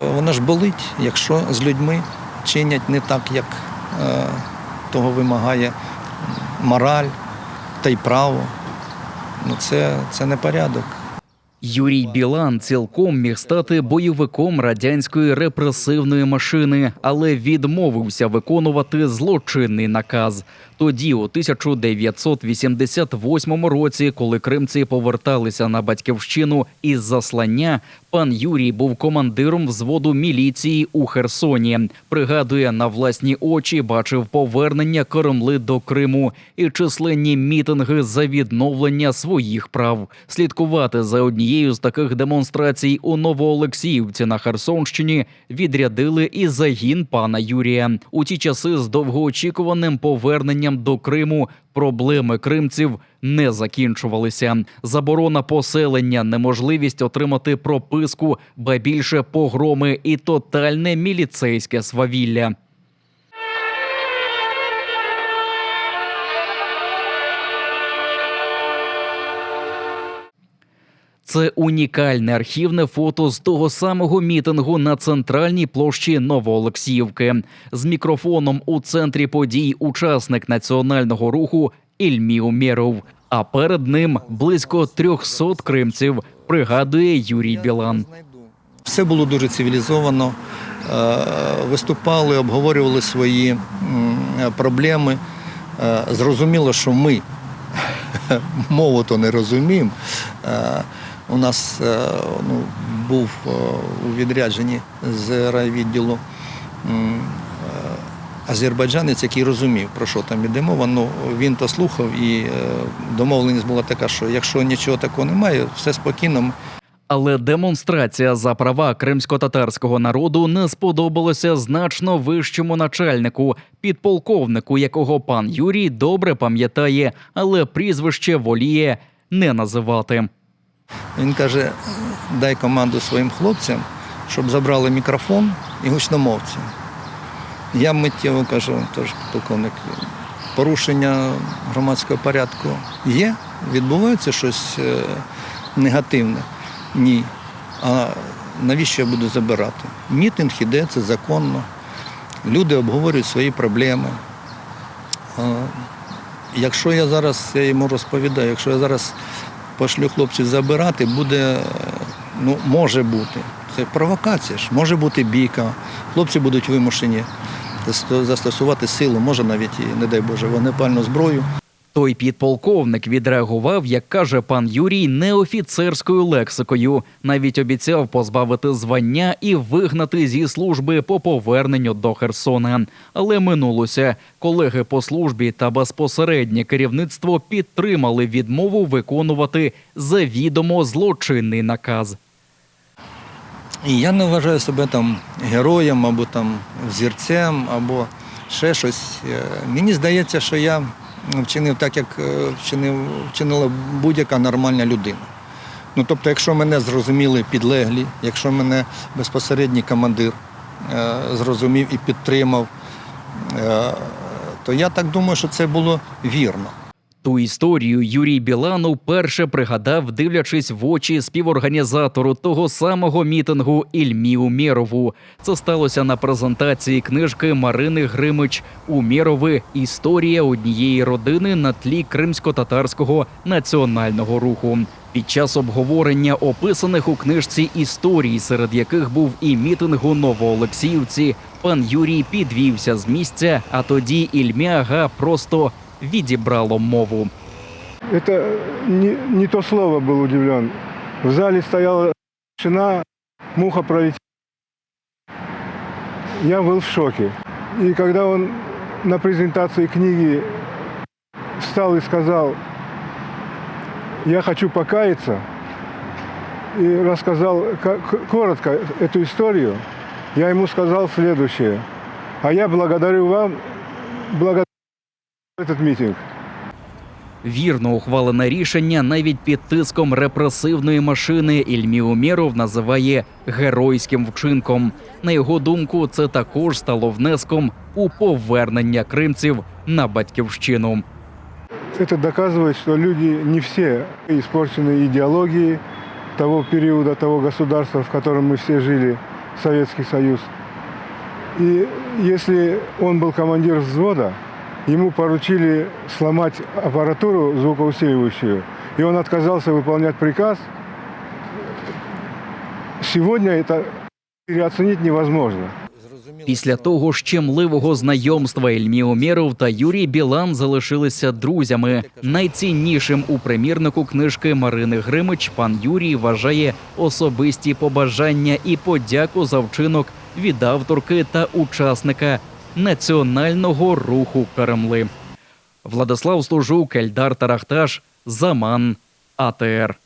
Воно ж болить, якщо з людьми чинять не так, як е, того вимагає мораль та й право. Ну, це, це не порядок. Юрій Білан цілком міг стати бойовиком радянської репресивної машини, але відмовився виконувати злочинний наказ. Тоді, у 1988 році, коли кримці поверталися на батьківщину із заслання, пан Юрій був командиром взводу міліції у Херсоні. Пригадує, на власні очі бачив повернення Кремли до Криму і численні мітинги за відновлення своїх прав. Слідкувати за однією з таких демонстрацій у Новоолексіївці на Херсонщині відрядили і загін пана Юрія. У ті часи з довгоочікуваним поверненням до Криму проблеми кримців не закінчувалися. Заборона поселення, неможливість отримати прописку, ба більше погроми і тотальне міліцейське свавілля. Це унікальне архівне фото з того самого мітингу на центральній площі Новоолексіївки. З мікрофоном у центрі подій учасник національного руху Ільмі Умєров. А перед ним близько 300 кримців, пригадує Юрій Білан. Все було дуже цивілізовано. Е, Виступали, обговорювали свої проблеми. Е, Зрозуміло, що ми мову то не розуміємо. У нас е, ну, був е, у відрядженні з райвідділу е, азербайджанець, який розумів, про що там іде мова. Ну, він то слухав, і домовленість була така, що якщо нічого такого немає, все спокійно. Але демонстрація за права кримсько-татарського народу не сподобалася значно вищому начальнику, підполковнику, якого пан Юрій добре пам'ятає, але прізвище воліє не називати. Він каже: дай команду своїм хлопцям, щоб забрали мікрофон і гучномовці. Я миттєво кажу, тож полковник, порушення громадського порядку є, відбувається щось е, негативне. Ні. А навіщо я буду забирати? Мітинг іде, це законно. Люди обговорюють свої проблеми. Якщо я зараз, я йому розповідаю, якщо я зараз пошлю хлопців забирати, буде, ну, може бути. Це провокація ж, може бути бійка, хлопці будуть вимушені застосувати силу, може навіть і, не дай Боже, вогнепальну зброю. Той підполковник відреагував, як каже пан Юрій, неофіцерською лексикою. Навіть обіцяв позбавити звання і вигнати зі служби по поверненню до Херсона. Але минулося. Колеги по службі та безпосереднє керівництво підтримали відмову виконувати завідомо злочинний наказ. І я не вважаю себе там героєм або там взірцем, або ще щось. Е, Мені здається, що я вчинив так, як е, вчинив, вчинила будь-яка нормальна людина. Ну, тобто, якщо мене зрозуміли підлеглі, якщо мене безпосередній командир е, зрозумів і підтримав, е, то я так думаю, що це було вірно. Ту історію Юрій Білан вперше пригадав, дивлячись в очі співорганізатору того самого мітингу Ільмі Умєрову. Це сталося на презентації книжки Марини Гримич Умєрови Історія однієї родини на тлі кримсько-татарського національного руху. Під час обговорення описаних у книжці історій, серед яких був і мітинг у Новоолексіївці, пан Юрій підвівся з місця, а тоді Ільмяга просто відібрало мову. Это не, не то слово был удивлен. В зале стояла тишина, муха пролетела. Я был в шоке. И когда он на презентации книги встал и сказал, я хочу покаяться, и рассказал коротко эту историю, я ему сказал следующее. А я благодарю вам, благодарю этот митинг. Вірно ухвалене рішення навіть під тиском репресивної машини Ільмі Умєров називає геройським вчинком. На його думку, це також стало внеском у повернення кримців на батьківщину. Это доказывает, что люди не все испорчены идеологией того периода, того государства, в котором мы все жили Советский Союз. И если он был командир взвода, ему поручили сломать аппаратуру звукоусиливающую, и он отказался выполнять приказ. Сегодня это переоценить невозможно. Після того щемливого знайомства Ільмі Омєров та Юрій Білан залишилися друзями. Найціннішим у примірнику книжки Марини Гримич пан Юрій вважає особисті побажання і подяку за вчинок від авторки та учасника національного руху Кремли. Владислав Служук, Ельдар Тарахташ, Заман, АТР.